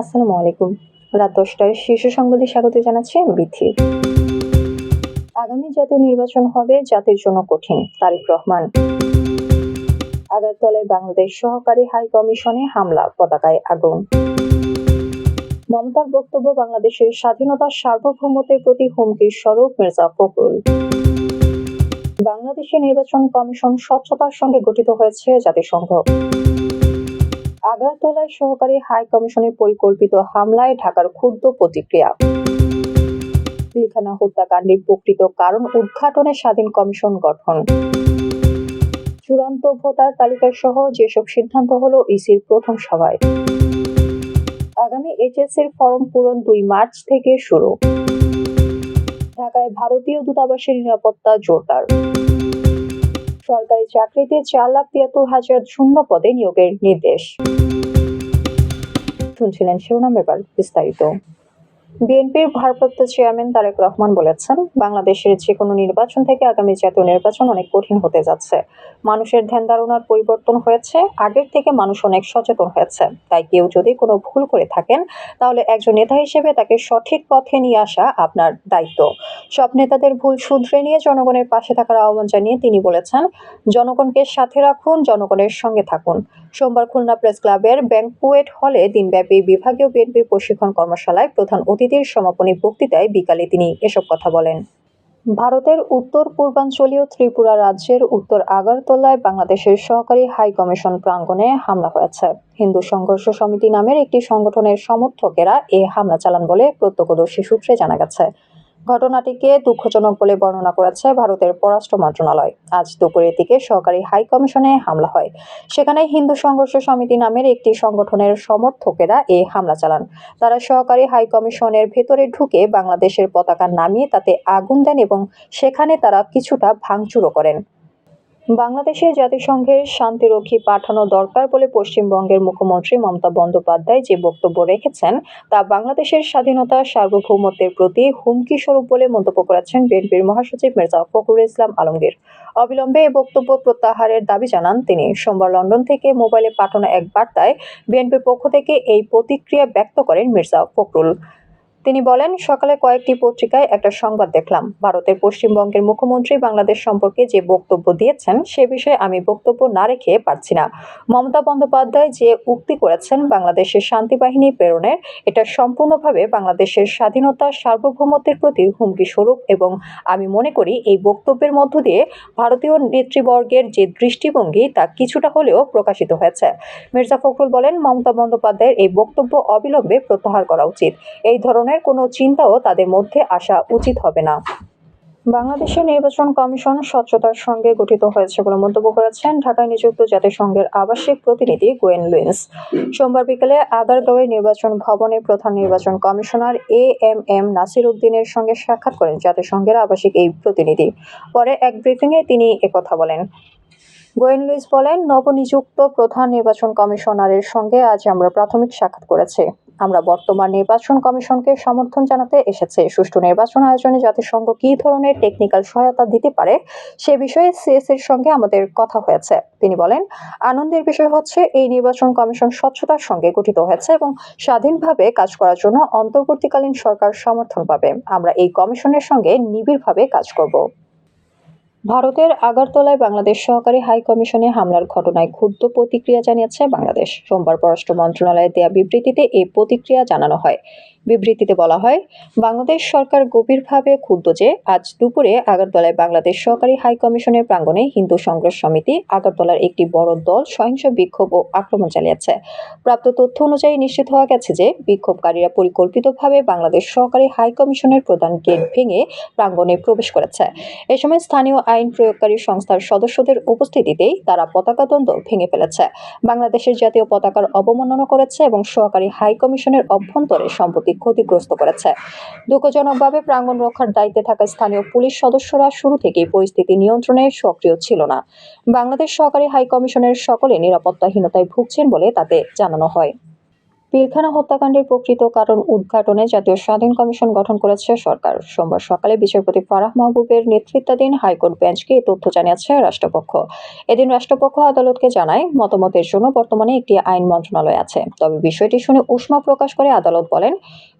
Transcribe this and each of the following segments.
আসসালামু আলাইকুম। রাত দশটার শীর্ষ সংবাদে স্বাগত জানাচ্ছি বিথি। আগামী জাতীয় নির্বাচন হবে জাতির জন্য কঠিন, তারিক রহমান। আগারতলায় বাংলাদেশ সহকারী হাই কমিশনে হামলা, পতাকায় আগুন। মমতার বক্তব্য, বাংলাদেশের স্বাধীনতার সার্বভৌমত্বের প্রতি হুমকির স্বরূপ মির্জা ফখরুল। বাংলাদেশের নির্বাচন কমিশন স্বচ্ছতার সঙ্গে গঠিত হয়েছে জাতিসংঘ। আগারতলায় সহকারী হাই কমিশনের পরিকল্পিত হামলায় ঢাকার ক্ষুদ্র প্রতিক্রিয়া। পিলখানা হত্যাকাণ্ডের প্রকৃত কারণ উদ্ঘাটনে স্বাধীন কমিশন গঠন। চূড়ান্ত ভোটার তালিকা সহ যেসব সিদ্ধান্ত হলো ইসির প্রথম সভায়। আগামী এইচএসসির ফর্ম পূরণ দুই মার্চ থেকে শুরু। ঢাকায় ভারতীয় দূতাবাসের নিরাপত্তা জোরদার। সরকারি চাকরিতে চার লাখ তিয়াত্তর হাজার শূন্য পদে নিয়োগের নির্দেশ। শুনছিলেন শিরোনাম ব্যাপার বিস্তারিত। বিএনপির ভারপ্রাপ্ত চেয়ারম্যান তারেক রহমান বলেছেন, বাংলাদেশের যে কোনো নির্বাচন থেকে আগামী জাতীয় নির্বাচন অনেক কঠিন হতে যাচ্ছে। মানুষের ধ্যান ধারণার পরিবর্তন হয়েছে, আগের থেকে মানুষ অনেক সচেতন হয়েছে। তাই কেউ যদি কোনো ভুল করে থাকেন, তাহলে একজন নেতা হিসেবে তাকে সঠিক পথে নিয়ে আসা আপনার দায়িত্ব। সব নেতাদের ভুল শুধরে নিয়ে জনগণের পাশে থাকার আহ্বান জানিয়ে তিনি বলেছেন, জনগণকে সাথে রাখুন, জনগণের সঙ্গে থাকুন। সোমবার খুলনা প্রেস ক্লাবের ব্যাংকুয়েট হলে দিনব্যাপী বিভাগীয় বিএনপির প্রশিক্ষণ কর্মশালায় প্রধান অতিথির সমাপনী বক্তৃতায় বিকালে তিনি এসব কথা বলেন। ভারতের উত্তর পূর্বাঞ্চলীয় ত্রিপুরা রাজ্যের উত্তর আগরতলায় বাংলাদেশের সহকারী হাই কমিশন প্রাঙ্গণে হামলা হয়েছে। হিন্দু সংঘর্ষ সমিতি নামের একটি সংগঠনের সমর্থকেরা এ হামলা চালান বলে প্রত্যক্ষদর্শী সূত্রে জানা গেছে। ঘটনাটিকে দুঃখজনক বলে বর্ণনা করেছে ভারতের পররাষ্ট্র মন্ত্রণালয়। আজ দুপুরের দিকে সহকারী হাই কমিশনে হামলা হয়। সেখানে হিন্দু সংঘর্ষ সমিতি নামের একটি সংগঠনের সমর্থকেরা এই হামলা চালান। তারা সহকারী হাই কমিশনের ভেতরে ঢুকে বাংলাদেশের পতাকা নামিয়ে তাতে আগুন দেন এবং সেখানে তারা কিছুটা ভাঙচুরও করেন। বাংলাদেশে জাতিসংঘের শান্তিরক্ষী পাঠানো দরকার বলে পশ্চিমবঙ্গের মুখ্যমন্ত্রী মমতা বন্দ্যোপাধ্যায় যে বক্তব্য রেখেছেন, তা বাংলাদেশের স্বাধীনতা সার্বভৌমত্বের প্রতি হুমকি স্বরূপ বলে মন্তব্য করেছেন বিএনপির মহাসচিব মির্জা ফখরুল ইসলাম আলমগীর। অবিলম্বে এ বক্তব্য প্রত্যাহারের দাবি জানান তিনি। সোমবার লন্ডন থেকে মোবাইলে পাঠানো এক বার্তায় বিএনপির পক্ষ থেকে এই প্রতিক্রিয়া ব্যক্ত করেন মির্জা ফখরুল। তিনি বলেন, সকালে কয়েকটি পত্রিকায় একটা সংবাদ দেখলাম। ভারতের পশ্চিমবঙ্গের মুখ্যমন্ত্রী বাংলাদেশ সম্পর্কে যে বক্তব্য দিয়েছেন, সে বিষয়ে আমি বক্তব্য না রেখে পারছি না। মমতা বন্দ্যোপাধ্যায় যে উক্তি করেছেন, বাংলাদেশের শান্তি বাহিনী প্রেরণের, এটা সম্পূর্ণভাবে বাংলাদেশের স্বাধীনতা, সার্বভৌমত্বের প্রতি হুমকি স্বরূপ এবং আমি মনে করি এই বক্তব্যের মধ্য দিয়ে ভারতীয় নেতৃবর্গের যে দৃষ্টিভঙ্গি, তা কিছুটা হলেও প্রকাশিত হয়েছে। মির্জা ফখরুল বলেন, মমতা বন্দ্যোপাধ্যায়ের এই বক্তব্য অবিলম্বে প্রত্যাহার করা উচিত। এই ধরনের কোনো চিন্তাও তাদের মধ্যে আসা উচিত হবে না। বাংলাদেশের নির্বাচন কমিশন স্বচ্ছতার সঙ্গে গঠিত হয়েছে বলে মন্তব্য করেছেন ঢাকায় নিযুক্ত জাতিসংঘের আবাসিক প্রতিনিধি গোয়েন লুইন্স। সোমবার বিকেলে আগারগাঁওয়ে নির্বাচন ভবনে প্রধান নির্বাচন commissioner A M M Nasir উদ্দিনের সঙ্গে সাক্ষাৎ করেন জাতিসংঘের আবাসিক এই প্রতিনিধি। পরে এক ব্রিফিংয়ে তিনি একথা বলেন। গোয়েন লুইস বলেন, নবনিযুক্ত প্রধান নির্বাচন কমিশনারের সঙ্গে আজ আমরা প্রাথমিক সাক্ষাৎ করেছি। আমরা বর্তমান নির্বাচন কমিশনকে সমর্থন জানাতে এসেছে। সুষ্ঠু নির্বাচন আয়োজনে জাতিসংঘ কি ধরনের টেকনিক্যাল সহায়তা দিতে পারে সে বিষয়ে সিএস এর সঙ্গে আমাদের কথা হয়েছে। তিনি বলেন, আনন্দের বিষয় হচ্ছে এই নির্বাচন কমিশন স্বচ্ছতার সঙ্গে গঠিত হয়েছে এবং স্বাধীনভাবে কাজ করার জন্য অন্তর্বর্তীকালীন সরকার সমর্থন পাবে। আমরা এই কমিশনের সঙ্গে নিবিড়ভাবে কাজ করব। ভারতের আগারতলায় বাংলাদেশ সহকারী হাই কমিশনে হামলার ঘটনায় ক্ষুব্ধ প্রতিক্রিয়া জানিয়েছে বাংলাদেশ। সোমবার পররাষ্ট্র মন্ত্রণালয়ে দেয়া বিবৃতিতে এই প্রতিক্রিয়া জানানো হয়। বিবৃতিতে বলা হয়, বাংলাদেশ সরকার গভীরভাবে ক্ষুব্ধ যে আজ দুপুরে আগরতলায় বাংলাদেশ সহকারী হাই কমিশনের প্রাঙ্গণে হিন্দু সংঘর্ষ সমিতি আগরতলার একটি বড় দল সহিংস বিক্ষোভ ও আক্রমণ চালিয়েছে। প্রাপ্ত তথ্য অনুযায়ী নিশ্চিত হওয়া গেছে যে বিক্ষোভকারীরা পরিকল্পিতভাবে বাংলাদেশ সহকারী হাই কমিশনের প্রধান গেট ভেঙে প্রাঙ্গণে প্রবেশ করেছে। এ সময় স্থানীয় আইন প্রয়োগকারী সংস্থার সদস্যদের উপস্থিতিতেই তারা পতাকা দ্বন্দ্ব ভেঙে ফেলেছে। বাংলাদেশের জাতীয় পতাকার অবমাননা করেছে এবং সহকারী হাই কমিশনের অভ্যন্তরে সম্পত্তি ক্ষতিগ্রস্ত করেছে। দুঃখজনকভাবে প্রাঙ্গণ রক্ষার দায়িত্বে থাকা স্থানীয় পুলিশ সদস্যরা শুরু থেকেই পরিস্থিতি নিয়ন্ত্রণে সক্রিয় ছিল না। বাংলাদেশ সহকারী হাই কমিশনের সকলে নিরাপত্তাহীনতায় ভুগছেন বলে তাতে জানানো হয়। পিলখানা হত্যাকাণ্ডের প্রকৃত কারণ উদ্ঘাটনে জাতীয় স্বাধীন কমিশন গঠন করেছে সরকার। সোমবার সকালে বিচারপতি ফারাহ মাহবুবের নেতৃত্বাধীন হাইকোর্ট বেঞ্চকে এই তথ্য জানিয়েছে রাষ্ট্রপক্ষ। এদিন রাষ্ট্রপক্ষ আদালতকে জানায়, মতামতের জন্য বর্তমানে একটি আইন মন্ত্রণালয় আছে। তবে বিষয়টি শুনে উষ্মা প্রকাশ করে আদালত বলেন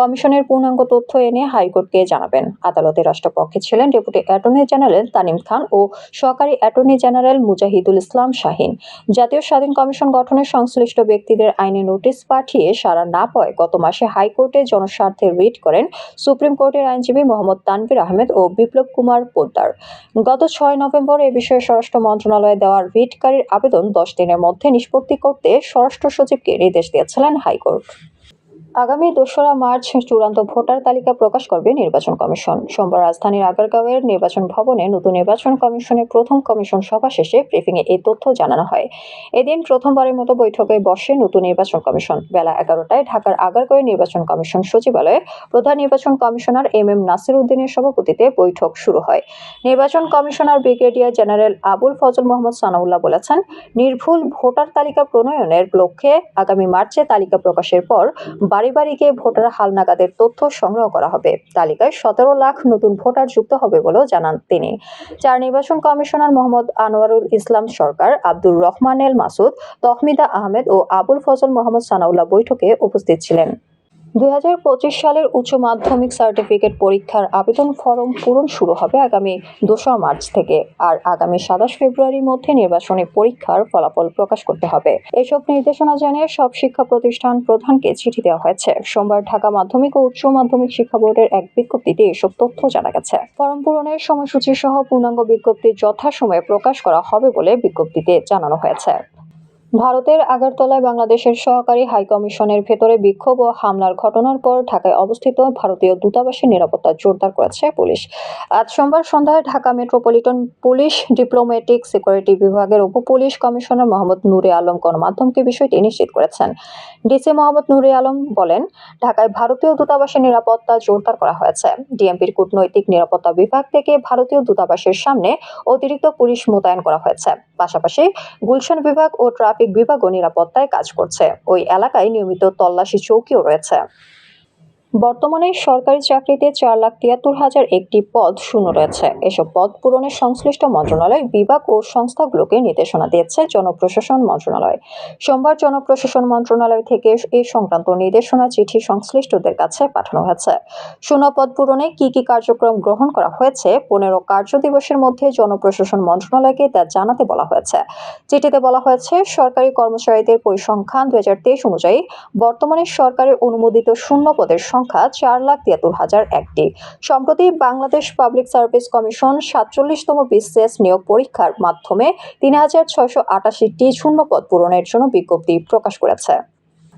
কমিশনের পূর্ণাঙ্গ তথ্য এনে হাইকোর্টকে জানাবেন। আদালতে রাষ্ট্রপক্ষে ছিলেন deputy attorney general Tanim Khan ও সহকারী অ্যাটর্নি জেনারেল মুজাহিদুল ইসলাম শাহিন। জাতীয় স্বাধীন কমিশন গঠনের সংশ্লিষ্ট ব্যক্তিদের আইনে নোটিশ পাঠিয়ে সাড়া না পাওয়ায় গত মাসে হাইকোর্টে জনস্বার্থে রিট করেন সুপ্রিম কোর্টের আইনজীবী মোহাম্মদ তানভীর আহমেদ ও বিপ্লব কুমার পোদ্দার। গত ছয় নভেম্বর এ বিষয়ে স্বরাষ্ট্র মন্ত্রণালয়ে দেওয়া রিটকারীর আবেদন দশ দিনের মধ্যে নিষ্পত্তি করতে স্বরাষ্ট্র সচিবকে নির্দেশ দিয়েছিলেন হাইকোর্ট। আগামী দোসরা মার্চ চূড়ান্ত ভোটার তালিকা প্রকাশ করবে নির্বাচন কমিশন। সোমবার রাজধানীর আগারগাঁওয়ের নির্বাচন ভবনে নতুন নির্বাচন কমিশনের প্রথম কমিশন সভা শেষে ব্রিফিংয়ে এই তথ্য জানানো হয়। এদিন প্রথমবারের মতো বৈঠকে বসে নতুন নির্বাচন কমিশন। বেলা এগারোটায় ঢাকার আগারগাঁওয়ের নির্বাচন কমিশন সচিবালয়ে প্রধান নির্বাচন কমিশনার এম এম নাসির উদ্দিনের সভাপতিতে বৈঠক শুরু হয়। নির্বাচন commissioner brigadier general Abul Fazal Mohammad Sanaullah বলেছেন, নির্ভুল ভোটার তালিকা প্রণয়নের লক্ষ্যে আগামী মার্চে তালিকা প্রকাশের পর বাড়ি বাড়ি গিয়ে ভোটার হালনাগাদের তথ্য সংগ্রহ করা হবে। তালিকায় সতেরো লাখ নতুন ভোটার যুক্ত হবে বলেও জানান তিনি। চার নির্বাচন কমিশনার মোহাম্মদ আনোয়ারুল ইসলাম সরকার, আব্দুর রহমান এল মাসুদ, তহমিদা আহমেদ ও আবুল ফজল মোহাম্মদ সানাউল্লাহ বৈঠকে উপস্থিত ছিলেন। দুই হাজার পঁচিশ সালের উচ্চ মাধ্যমিক সার্টিফিকেট পরীক্ষার আবেদন ফরম পূরণ শুরু হবে আগামী দোসরা মার্চ থেকে। আর আগামী সাতাশ ফেব্রুয়ারির মধ্যে নির্বাচনী পরীক্ষার ফলাফল প্রকাশ করতে হবে। এসব নির্দেশনা জানিয়ে সব শিক্ষা প্রতিষ্ঠান প্রধানকে চিঠি দেওয়া হয়েছে। সোমবার ঢাকা মাধ্যমিক ও উচ্চ মাধ্যমিক শিক্ষা বোর্ডের এক বিজ্ঞপ্তিতে এসব তথ্য জানা গেছে। ফরম পূরণের সময়সূচি সহ পূর্ণাঙ্গ বিজ্ঞপ্তি যথাসময়ে প্রকাশ করা হবে বলে বিজ্ঞপ্তিতে জানানো হয়েছে। ভারতের আগরতলায় বাংলাদেশের সহকারী হাইকমিশনের ভেতরে বিক্ষোভ ও হামলার ঘটনার পর ঢাকায় অবস্থিত ভারতীয় দূতাবাসের নিরাপত্তা জোরদার করেছে পুলিশ। আজ সোমবার সন্ধ্যায় Dhaka metropolitan police diplomatic security বিভাগের উপ পুলিশ কমিশনার মোহাম্মদ নুরে আলম গণমাধ্যমকে বিষয়টি নিশ্চিত করেছেন। ডিসি মোহাম্মদ নুরে আলম বলেন, ঢাকায় ভারতীয় দূতাবাসের নিরাপত্তা জোরদার করা হয়েছে। ডিএমপির কূটনৈতিক নিরাপত্তা বিভাগ থেকে ভারতীয় দূতাবাসের সামনে অতিরিক্ত পুলিশ মোতায়েন করা হয়েছে। পাশাপাশি গুলশান বিভাগ ও ট্রাফিক বিভাগও নিরাপত্তায় কাজ করছে। ওই এলাকায় নিয়মিত তল্লাশি চৌকিও রয়েছে। বর্তমানে সরকারি চাকরিতে চার লাখ তিয়াত্তর হাজার একটি পদ শূন্য রয়েছে। এসব পদ পূরণের সংশ্লিষ্ট মন্ত্রণালয়, বিভাগ ও সংস্থাগুলোকে নির্দেশনা দিয়েছে জনপ্রশাসন মন্ত্রণালয়। সোমবার জনপ্রশাসন মন্ত্রণালয় থেকে এ সংক্রান্ত নির্দেশনা চিঠি সংশ্লিষ্টদের কাছে পাঠানো হয়েছে। শূন্য পদ পূরণে কি কি কার্যক্রম গ্রহণ করা হয়েছে, পনেরো কার্য দিবসের মধ্যে জনপ্রশাসন মন্ত্রণালয়কে তা জানাতে বলা হয়েছে। চিঠিতে বলা হয়েছে, সরকারি কর্মচারীদের পরিসংখ্যান দুই হাজার তেইশ অনুযায়ী বর্তমানে সরকারের অনুমোদিত শূন্য পদের সংখ্যা চার লাখ তিয়াত্তর হাজার একটি। সম্প্রতি বাংলাদেশ পাবলিক সার্ভিস কমিশন সাতচল্লিশতম বিসিএস নিয়োগ পরীক্ষার মাধ্যমে তিন হাজার ছয়শো আটাশিটি শূন্য পদ পূরণের জন্য বিজ্ঞপ্তি প্রকাশ করেছে।